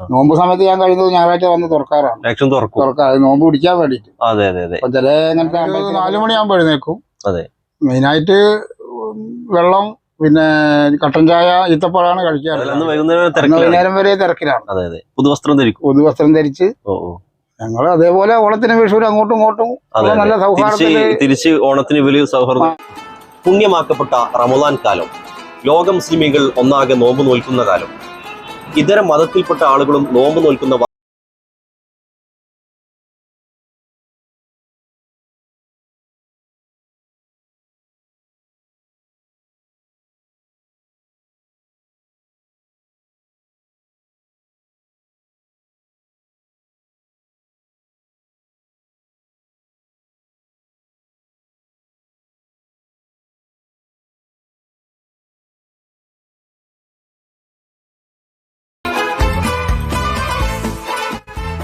നോമ്പ് സമയത്ത് ഞാൻ കഴിയുന്നത് ഞായറാഴ്ച വന്ന് തുറക്കാറാണ്. മാക്സിമം തുറക്കും. തുറക്കാറ് നോമ്പ് പിടിക്കാൻ വേണ്ടിട്ട് അതെ അതെ അതെ. ചില ഇങ്ങനത്തെ നാലു മണിയാകുമ്പോൾ എഴുന്നേക്കും അതെ. മെയിനായിട്ട് വെള്ളം പിന്നെ കട്ടൻ ചായ ഈത്തപ്പഴമാണ് കഴിക്കാറ്. വൈകുന്നേരം വരെ തിരക്കിലാണ്. അതെ അതെ. പുതുവസ്ത്രം ധരിക്കും. പുതുവസ്ത്രം ധരിച്ച് ഞങ്ങൾ അതേപോലെ ഓണത്തിന് വിഷു അങ്ങോട്ടും ഇങ്ങോട്ടും നല്ല അതെ തിരിച്ച് ഓണത്തിന് വലിയ സൗഹൃദം പുണ്യമാക്കപ്പെട്ട റമദാൻ കാലം. ലോക മുസ്ലിമികൾ ഒന്നാകെ നോമ്പ് നോൽക്കുന്ന കാലം. ഇതര മതത്തിൽപ്പെട്ട ആളുകളും നോമ്പ് നോൽക്കുന്ന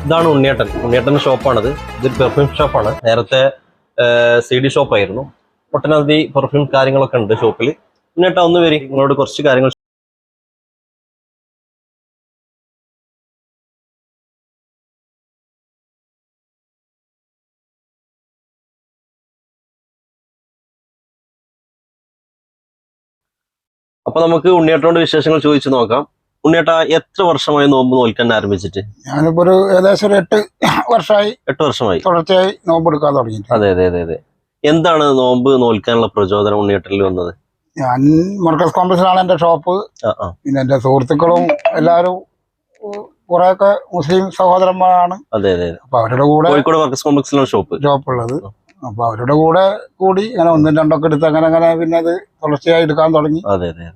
ഇതാണ് ഉണ്ണിയേട്ടൻ. ഉണ്ണിയേട്ടൻ ഷോപ്പാണിത്. ഇതൊരു പെർഫ്യൂം ഷോപ്പാണ് നേരത്തെ സി ഡി ഷോപ്പായിരുന്നു ഒട്ടനവധി പെർഫ്യൂം കാര്യങ്ങളൊക്കെ ഉണ്ട് ഷോപ്പിൽ ഉണ്ണിയേട്ട ഒന്ന് വരി. നിങ്ങളോട് കുറച്ച് കാര്യങ്ങൾ അപ്പൊ നമുക്ക് ഉണ്ണിയേട്ടനോട് വിശേഷങ്ങൾ ചോദിച്ചു നോക്കാം. ഉണ്ണിയേട്ട എത്ര വർഷമായി നോമ്പ് നോൽക്കാൻ ആരംഭിച്ചിട്ട്? ഞാനിപ്പോ ഒരു ഏകദേശം ഒരു എട്ട് വർഷമായി എട്ട് വർഷമായി. തുടർച്ചയായി നോമ്പ് എടുക്കാൻ തുടങ്ങി അതെ അതെ അതെ അതെ. എന്താണ് നോമ്പ് നോൽക്കാനുള്ള പ്രചോദനം ഉണ്ണിയേട്ടനിൽ വന്നത്? ഞാൻ മർക്കസ് കോംപ്ലക്സിലാണ് എന്റെ ഷോപ്പ്. പിന്നെ എന്റെ സുഹൃത്തുക്കളും എല്ലാവരും കുറെയൊക്കെ മുസ്ലിം സഹോദരന്മാരാണ്. അതെ അതെ അപ്പൊ അവരുടെ കൂടെ കോഴിക്കോട് കോംപ്ലക്സിലാണ് ഷോപ്പ്. ഷോപ്പ് ഉള്ളത് അപ്പൊ അവരുടെ കൂടെ കൂടി ഇങ്ങനെ ഒന്നും രണ്ടൊക്കെ എടുത്ത് അങ്ങനെ അങ്ങനെ പിന്നെ അത് തുടർച്ചയായി എടുക്കാൻ തുടങ്ങി. അതെ അതെ.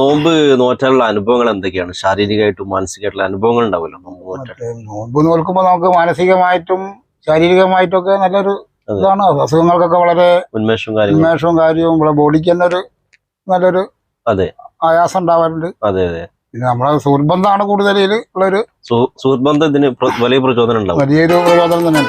നോമ്പ് നോറ്റാനുള്ള അനുഭവങ്ങൾ എന്തൊക്കെയാണ്? ശാരീരികമായിട്ടും മാനസികമായിട്ടുള്ള അനുഭവങ്ങൾ ഉണ്ടാവുമല്ലോ നോമ്പ് നോറ്റാൽ? നോമ്പ് നോൽക്കുമ്പോൾ നമുക്ക് മാനസികമായിട്ടും ശാരീരികമായിട്ടും ഒക്കെ നല്ലൊരു ഇതാണ്. അസുഖങ്ങൾക്കൊക്കെ വളരെ ഉന്മേഷവും ഉന്മേഷവും കാര്യവും നമ്മളെ ബോഡിക്ക് തന്നെ ഒരു നല്ലൊരു അതെ. ആയാസം ഉണ്ടാവാറുണ്ട്. അതെ അതെ. പിന്നെ നമ്മളെ സുഹൃത്ബന്ധമാണ് കൂടുതൽ ഉള്ളൊരു സുഹൃത്ബന്ധം ഇതിന് വലിയ പ്രചോദനം ഉണ്ടാവും. വലിയൊരു പ്രചോദനം തന്നെ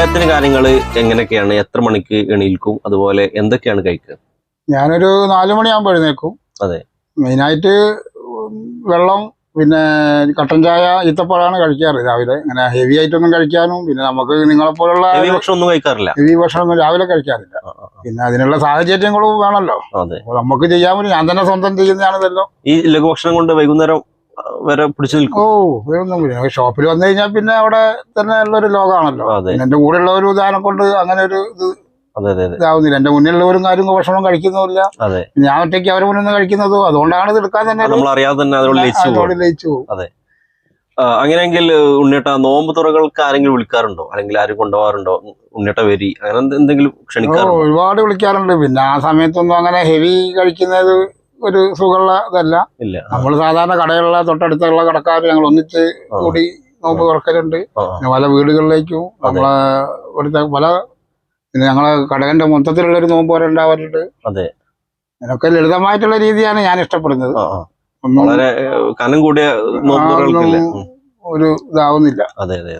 അത്താഴത്തിന് കാര്യങ്ങൾ എങ്ങനെയൊക്കെയാണ്? എത്ര മണിക്ക് എണീൽക്കും? അതുപോലെ എന്തൊക്കെയാണ് കഴിക്കുക? ഞാനൊരു നാലു മണിയാകുമ്പോൾ എഴുന്നേക്കും അതെ. മെയിനായിട്ട് വെള്ളം പിന്നെ കട്ടൻ ചായ ഈത്തപ്പഴമാണ് കഴിക്കാറ് രാവിലെ. ഇങ്ങനെ ഹെവി ആയിട്ടൊന്നും കഴിക്കാനും പിന്നെ നമുക്ക് നിങ്ങളെ നിങ്ങളെപ്പോലുള്ള ഹെവി ഭക്ഷണം ഒന്നും കഴിക്കാറില്ല. ഹെവി ഭക്ഷണമൊന്നും രാവിലെ കഴിക്കാറില്ല. പിന്നെ അതിനുള്ള സാഹചര്യങ്ങളും വേണമല്ലോ നമുക്ക് ചെയ്യാൻ പറ്റും. ഞാൻ തന്നെ സ്വന്തം ചെയ്യുന്നതാണ് ഇതെല്ലാം ഈ ലഘുഭക്ഷണം കൊണ്ട് വൈകുന്നേരം വരെ പിടിച്ചു നിൽക്കും. ഓ വേറൊന്നും പിന്നെ ഷോപ്പിൽ വന്നു കഴിഞ്ഞാൽ പിന്നെ അവിടെ തന്നെ ഉള്ളൊരു ലോകമാണല്ലോ. അതെ. എന്റെ കൂടെ ഉള്ള ഒരു ഉദാഹരണം കൊണ്ട് അങ്ങനെ ഒരു ഇത് അതെ അതെ അതെ. ഇതാവുന്നില്ല. എന്റെ മുന്നിലുള്ളവരും കാര്യം ഭക്ഷണം കഴിക്കുന്നില്ല അതെ. ഞാൻ ഒറ്റയ്ക്ക് അവരെ മുന്നിൽ നിന്ന് കഴിക്കുന്നതും അതുകൊണ്ടാണ് ഇത് എടുക്കാൻ തന്നെ നമ്മൾ അറിയാതെ തന്നെ അതിനോട് ലയിച്ചു പോകും. ലയിച്ചു പോകും. ആ, അങ്ങനെയെങ്കിൽ ഉണ്ണിയേട്ട നോമ്പ് തുറകൾക്ക് ആരെങ്കിലും വിളിക്കാറുണ്ടോ? അല്ലെങ്കിൽ ആരും കൊണ്ടുപോകാറുണ്ടോ? ഉണ്ണിയേട്ട വരി അങ്ങനെ എന്ത് എന്തെങ്കിലും ഓ, ക്ഷണിക്കാറുണ്ടോ? ഒരുപാട് വിളിക്കാറുണ്ട്. പിന്നെ ആ സമയത്തൊന്നും അങ്ങനെ ഹെവി കഴിക്കുന്നത് ഒരു സുഖമുള്ള ഇതല്ല. നമ്മൾ സാധാരണ കടയുള്ള തൊട്ടടുത്തുള്ള കടക്കാർ ഞങ്ങൾ ഒന്നിച്ച് കൂടി നോമ്പ് തുറക്കലുണ്ട്. പല വീടുകളിലേക്കും നമ്മളെ ഇവിടുത്തെ പല പിന്നെ ഞങ്ങളെ കടകന്റെ മൊത്തത്തിലുള്ള ഒരു നോമ്പ് വരെ ഉണ്ടാവാറുണ്ട്. അതെ. ഇതിനൊക്കെ ലളിതമായിട്ടുള്ള രീതിയാണ് ഞാൻ ഇഷ്ടപ്പെടുന്നത്. വളരെ കനം കൂടിയ. ഒരു ഇതാവുന്നില്ല. അതെ അതെ.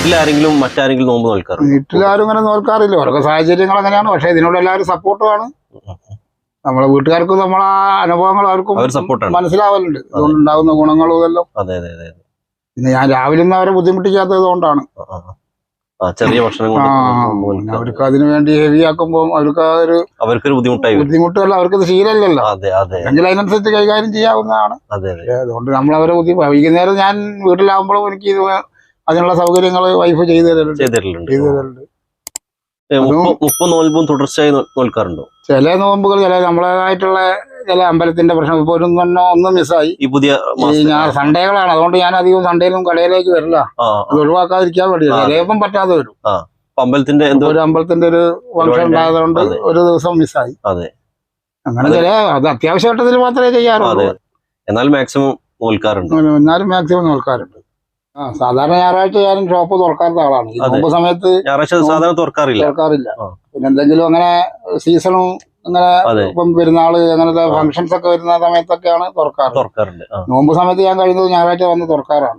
വീട്ടിലാരെങ്കിലും മറ്റാരെങ്കിലും നോമ്പ് നോൽക്കാറുണ്ട്? വീട്ടിലാരും അങ്ങനെ നോക്കാറില്ല ഓരോ സാഹചര്യങ്ങൾ അങ്ങനെയാണ്. പക്ഷെ ഇതിനോട് എല്ലാവരും സപ്പോർട്ടുമാണ് നമ്മളെ വീട്ടുകാർക്കും നമ്മളെ അനുഭവങ്ങൾ അവർക്കും മനസ്സിലാവലുണ്ട്. അതുകൊണ്ടുണ്ടാവുന്ന ഗുണങ്ങളും ഇതെല്ലാം. അതെ അതെ അതെ. പിന്നെ ഞാൻ രാവിലെ ഒന്നും അവരെ ബുദ്ധിമുട്ടിക്കാത്തത് കൊണ്ടാണ് ചെറിയ ഭക്ഷണം അവർക്ക് അതിനു വേണ്ടി ഹെവി ആക്കുമ്പോൾ അവർക്ക് ഒരു അവർക്കൊരു ബുദ്ധിമുട്ടായി ബുദ്ധിമുട്ടല്ല അവർക്ക് ശീലല്ലല്ലോ. ശീലമല്ലല്ലോ അല്ലെങ്കിൽ അതിനനുസരിച്ച് കൈകാര്യം ചെയ്യാവുന്നതാണ്. അതെ അതെ. അതുകൊണ്ട് നമ്മൾ അവരെ ബുദ്ധി വൈകുന്നേരം ഞാൻ വീട്ടിലാവുമ്പോഴും എനിക്ക് ഇത് അതിനുള്ള സൗകര്യങ്ങൾ വൈഫ് ചെയ്തു തരലുണ്ട്. ചെയ്തിട്ടുണ്ട് ചെയ്തു തരലുണ്ട്. മുപ്പത് നോൽമ്പും തുടർച്ചയായി നോൽക്കാറുണ്ടോ? ചില നോമ്പുകൾ ചില നമ്മളേതായിട്ടുള്ള ചില അമ്പലത്തിന്റെ പ്രശ്നം. ഇപ്പൊ ഒരു തന്നെ ഒന്നും മിസ്സായി. ഈ പുതിയ ഞാൻ സൺഡേകളാണ് അതുകൊണ്ട് ഞാൻ അധികം സൺഡേയിലും കടയിലേക്ക് വരില്ല. അത് ഒഴിവാക്കാതിരിക്കാൻ വേണ്ടി ചിലപ്പം പറ്റാതെ വരും. അമ്പലത്തിന്റെ എന്തോ ഒരു അമ്പലത്തിന്റെ ഒരു ഫംഗ്ഷൻ ഉണ്ടായതുകൊണ്ട് ഒരു ദിവസം മിസ്സായി. അതെ. അങ്ങനെ ചില അത് അത്യാവശ്യ ഘട്ടത്തിൽ മാത്രമേ ചെയ്യാറുള്ളൂ. എന്നാലും മാക്സിമം നോൽക്കാറുണ്ട്? എന്നാലും മാക്സിമം നോക്കാറുണ്ട് ആ സാധാരണ ഞായറാഴ്ച ഞാനും ഷോപ്പ് തുറക്കാത്ത ആളാണ്. നോമ്പ് സമയത്ത് ഞായറാഴ്ച സാധാരണ തുറക്കാറില്ല. തുറക്കാറില്ല. പിന്നെ എന്തെങ്കിലും അങ്ങനെ സീസണും അങ്ങനെ ഇപ്പം പെരുന്നാൾ അങ്ങനത്തെ ഫംഗ്ഷൻസ് ഒക്കെ വരുന്ന സമയത്തൊക്കെയാണ് തുറക്കാറ്. തുറക്കാറുണ്ട്. നോമ്പ് സമയത്ത് ഞാൻ കഴിയുന്നത് ഞായറാഴ്ച വന്ന് തുറക്കാറാണ്.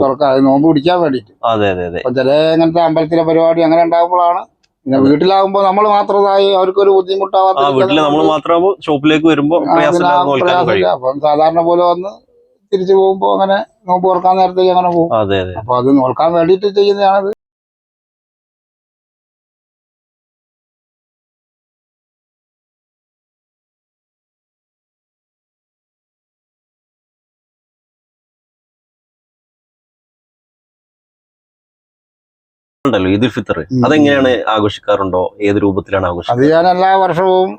തുറക്കാറ് നോമ്പ് പിടിക്കാൻ വേണ്ടിട്ട് അതെ അതെ അപ്പൊ ചില ഇങ്ങനത്തെ അമ്പലത്തിലെ പരിപാടി അങ്ങനെ ഉണ്ടാകുമ്പോഴാണ് പിന്നെ വീട്ടിലാകുമ്പോ നമ്മൾ മാത്രമായി അവർക്കൊരു ബുദ്ധിമുട്ടാവാത്ത വീട്ടിൽ നമ്മൾ മാത്രമാകുമ്പോൾ ഷോപ്പിലേക്ക് വരുമ്പോ പ്രയാസമില്ലാതെ നോക്കാൻ കഴിയും. അപ്പം സാധാരണ പോലെ വന്ന് തിരിച്ചു പോകുമ്പോ അങ്ങനെ നോമ്പ് തുറക്കാൻ നേരത്തേക്ക് അങ്ങനെ പോകും. അതെ അതെ. അപ്പൊ അത് നോക്കാൻ വേണ്ടിയിട്ട് ചെയ്യുന്നതാണത്. ഉണ്ടല്ലോ ഈദുൽ ഫിത്തർ അതെങ്ങനെയാണ് ആഘോഷിക്കാറുണ്ടോ? ഏത് രൂപത്തിലാണ് അത് ഞാൻ എല്ലാ വർഷവും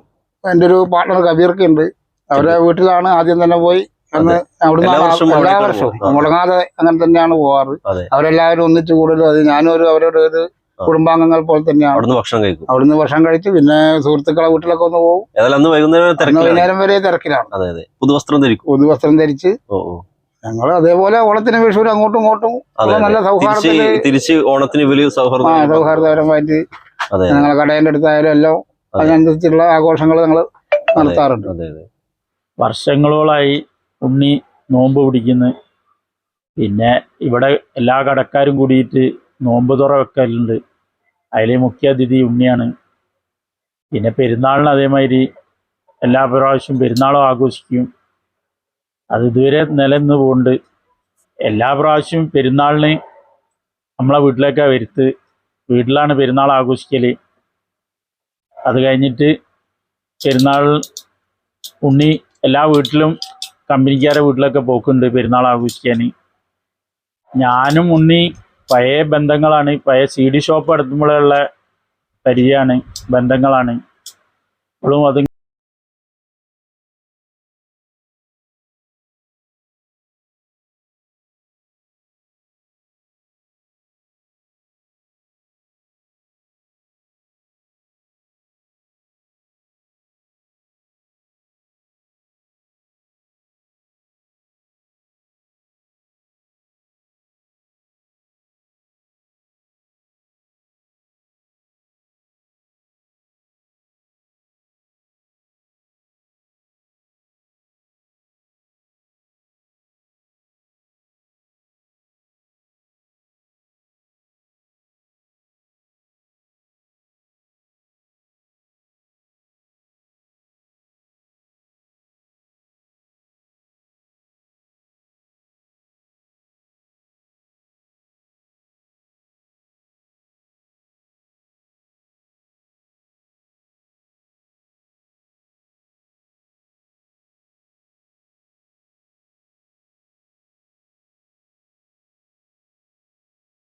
എന്റെ ഒരു പാർട്ണർ കബീർക്ക് ഉണ്ട് അവരുടെ വീട്ടിലാണ് ആദ്യം തന്നെ പോയി. അന്ന് അവിടുന്ന് എല്ലാ വർഷവും. മുടങ്ങാതെ അങ്ങനെ തന്നെയാണ് പോവാറ്. അവരെല്ലാവരും ഒന്നിച്ചു കൂടുതലും അത് ഞാനും ഒരു അവരുടെ ഒരു കുടുംബാംഗങ്ങൾ പോലെ തന്നെയാണ്. അവിടുന്ന് ഭക്ഷണം കഴിക്കും. അവിടുന്ന് ഭക്ഷണം കഴിച്ച് പിന്നെ സുഹൃത്തുക്കളെ വീട്ടിലൊക്കെ ഒന്ന് പോകും. അന്ന് വൈകുന്നേരം വൈകുന്നേരം വരെ തിരക്കിലാണ്. അതെ അതെ. പുതുവസ്ത്രം ധരിക്കും. പുതുവസ്ത്രം ധരിച്ച് ഞങ്ങൾ അതേപോലെ ഓണത്തിന് വിഷു അങ്ങോട്ടും ഇങ്ങോട്ടും നല്ല അതെ. തിരിച്ച് ഓണത്തിന് സൗഹാർദ്ദപരമായിട്ട് അതെ ഞങ്ങളെ കടേന്റെ അടുത്തായാലും എല്ലാം അതെ. അതിനനുസരിച്ചുള്ള ആഘോഷങ്ങൾ ഞങ്ങൾ നടത്താറുണ്ട്. അതെ അതെ. വർഷങ്ങളോളായി ഉണ്ണി നോമ്പ് പിടിക്കുന്നു. പിന്നെ ഇവിടെ എല്ലാ കടക്കാരും കൂടിയിട്ട് നോമ്പ് തുറ വെക്കലുണ്ട്. അതിലെ മുഖ്യ അതിഥി ഉണ്ണിയാണ്. പിന്നെ പെരുന്നാളിന് അതേമാതിരി എല്ലാ പ്രാവശ്യവും പെരുന്നാളും ആഘോഷിക്കും. അത് ഇതുവരെ നിലനിന്ന് പോകുന്നുണ്ട് എല്ലാ പ്രാവശ്യവും പെരുന്നാളിന് നമ്മളെ വീട്ടിലേക്കാണ് വരുത്ത്. വീട്ടിലാണ് പെരുന്നാൾ ആഘോഷിക്കൽ അത് കഴിഞ്ഞിട്ട് പെരുന്നാൾ ഉണ്ണി എല്ലാ വീട്ടിലും കമ്പനിക്കാരെ വീട്ടിലൊക്കെ പോക്കുണ്ട് പെരുന്നാൾ ആഘോഷിക്കാൻ ഞാനും ഉണ്ണി പഴയ ബന്ധങ്ങളാണ് പഴയ സി ഡി ഷോപ്പ് നടത്തുമ്പോഴുള്ള പരിചയമാണ് ബന്ധങ്ങളാണ്. ഇപ്പോഴും അത്